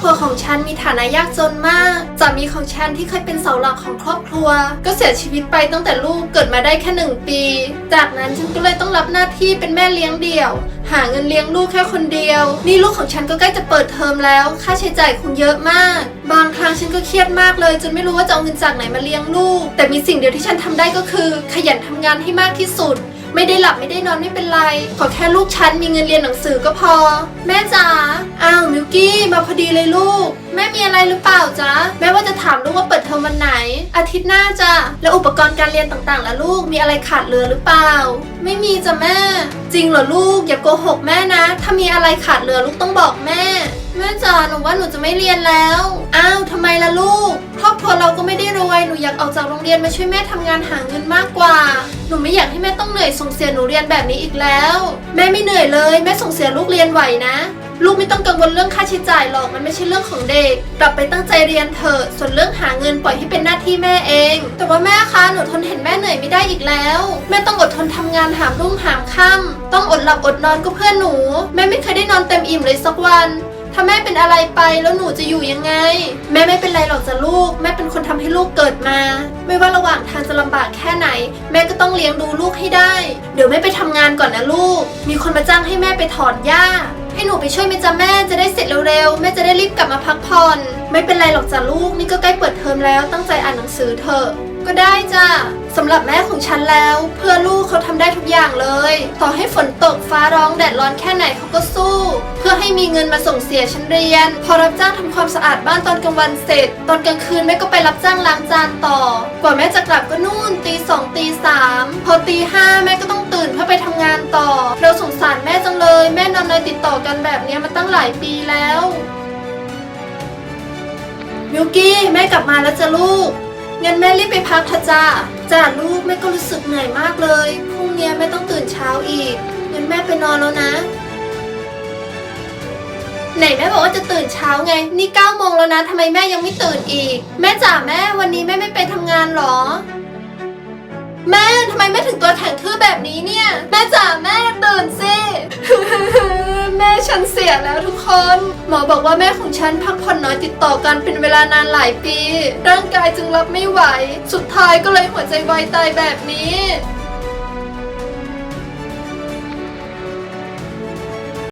ครัวของฉันมีฐานะยากจนมากสามีของฉันที่เคยเป็นเสาหลักของครอบครัว ก็เสียชีวิตไปตั้งแต่ลูกเกิดมาได้แค่หนึ่งปี จากนั้นฉันก็เลยต้องรับหน้าที่เป็นแม่เลี้ยงเดี่ยว หาเงินเลี้ยงลูกแค่คนเดียว นี่ลูกของฉันก็ใกล้จะเปิดเทอมแล้ว ค่าใช้จ่ายคงเยอะมาก บางครั้งฉันก็เครียดมากเลย จนไม่รู้ว่าจะเอาเงินจากไหนมาเลี้ยงลูก แต่มีสิ่งเดียวที่ฉันทำได้ก็คือ ขยันทำงานให้มากที่สุด ไม่ได้หลับไม่ได้นอนไม่เป็นไร ขอแค่ลูกฉันมีเงินเรียนหนังสือก็พอ แม่จ๋าอ้าวมิวกี้มาพอดีเลยลูก แม่มีอะไรหรือเปล่าจ๊ะแม่ว่าจะถามลูกว่าเปิดเทอมวันไหน อาทิตย์หน้าจ้ะแล้วอุปกรณ์การเรียนต่างๆล่ะลูกมีอะไรขาดเหลือหรือเปล่า ไม่มีจ้ะแม่ จริงเหรอลูกอย่าโกหกแม่นะ ถ้ามีอะไรขาดเหลือลูกต้องบอกแม่แม่จ๋าหนูว่าหนูจะไม่เรียนแล้ว อ้าวทำไมล่ะลูก ครอบครัวเราก็ไม่ได้รวย หนูอยากออกจากโรงเรียนมาช่วยแม่ทำงานหาเงินมากกว่า หนูไม่อยากให้แม่ต้องเหนื่อยส่งเสียหนูเรียนแบบนี้อีกแล้ว แม่ไม่เหนื่อยเลย แม่ส่งเสียลูกเรียนไหวนะ ลูกไม่ต้องกังวลเรื่องค่าใช้จ่ายหรอกมันไม่ใช่เรื่องของเด็ก กลับไปตั้งใจเรียนเถอะส่วนเรื่องหาเงินปล่อยให้เป็นหน้าที่แม่เอง แต่ว่าแม่คะหนูทนเห็นแม่เหนื่อยไม่ได้อีกแล้ว แม่ต้องอดทนทำงานหามรุ่งหามค่ำต้องอดหลับอดนอนก็เพื่อหนู แม่ไม่เคยได้นอนเต็มอิ่มเลยสักวันถ้าแม่เป็นอะไรไปแล้วหนูจะอยู่ยังไง แม่ไม่เป็นไรหรอกจ้ะลูก แม่เป็นคนทำให้ลูกเกิดมา ไม่ว่าระหว่างทางจะลำบากแค่ แม่ก็ต้องเลี้ยงดูลูกให้ได้ เดี๋ยวแม่ไปทำงานก่อนนะลูก มีคนมาจ้างให้แม่ไปถอนหญ้า ให้หนูไปช่วยแม่จ้ะแม่จะได้เสร็จเร็วๆ แม่จะได้รีบกลับมาพักผ่อน ไม่เป็นไรหรอกจ้ะลูก นี่ก็ใกล้เปิดเทอมแล้วตั้งใจอ่านหนังสือเถอะ ก็ได้จ้ะสำหรับแม่ ของฉันแล้ว เพื่อลูกเขาทำได้ทุกอย่างเลย ต่อให้ฝนตกฟ้าร้องแดดร้อนแค่ไหนเขาก็สู้ เพื่อให้มีเงินมาส่งเสียฉันเรียน พอรับจ้างทำความสะอาดบ้านตอนกลางวันเสร็จ ตอนกลางคืนแม่ก็ไปรับจ้างล้างจานต่อ กว่าแม่จะกลับก็นู่นตีสองตีสามพอตีห้าแม่ก็ต้องตื่นเพื่อไปทำงานต่อ เราสงสารแม่จังเลย แม่นอนเลยติดต่อกันแบบเนี้ยมาตั้งหลายปีแล้วมิวกี้แม่กลับมาแล้วจ้ะลูก งั้นแม่รีบไปพักเถอะจ้าจ้าลูกแม่ก็รู้สึกเหนื่อยมากเลย พรุ่งนี้แม่ต้องตื่นเช้าอีก งั้นแม่ไปนอนแล้วนะ ไหนแม่บอกว่าจะตื่นเช้าไง นี่9ก้าโมงแล้วนะทำไมแม่ยังไม่ตื่นอีก แม่จ๋าแม่วันนี้แม่ไม่ไปทำงานหรอ แม่ทำไมแม่ถึงตัวแข็งทื่อแบบนี้เนี่ย แม่จ๋าแม่ตื่นสิ แม่ฉันเสียแล้วทุกคน หมอบอกว่าแม่ของฉันพักผ่อนน้อยติดต่อกันเป็นเวลานานหลายปี ร่างกายจึงรับไม่ไหว สุดท้ายก็เลยหัวใจวายตายแบบนี้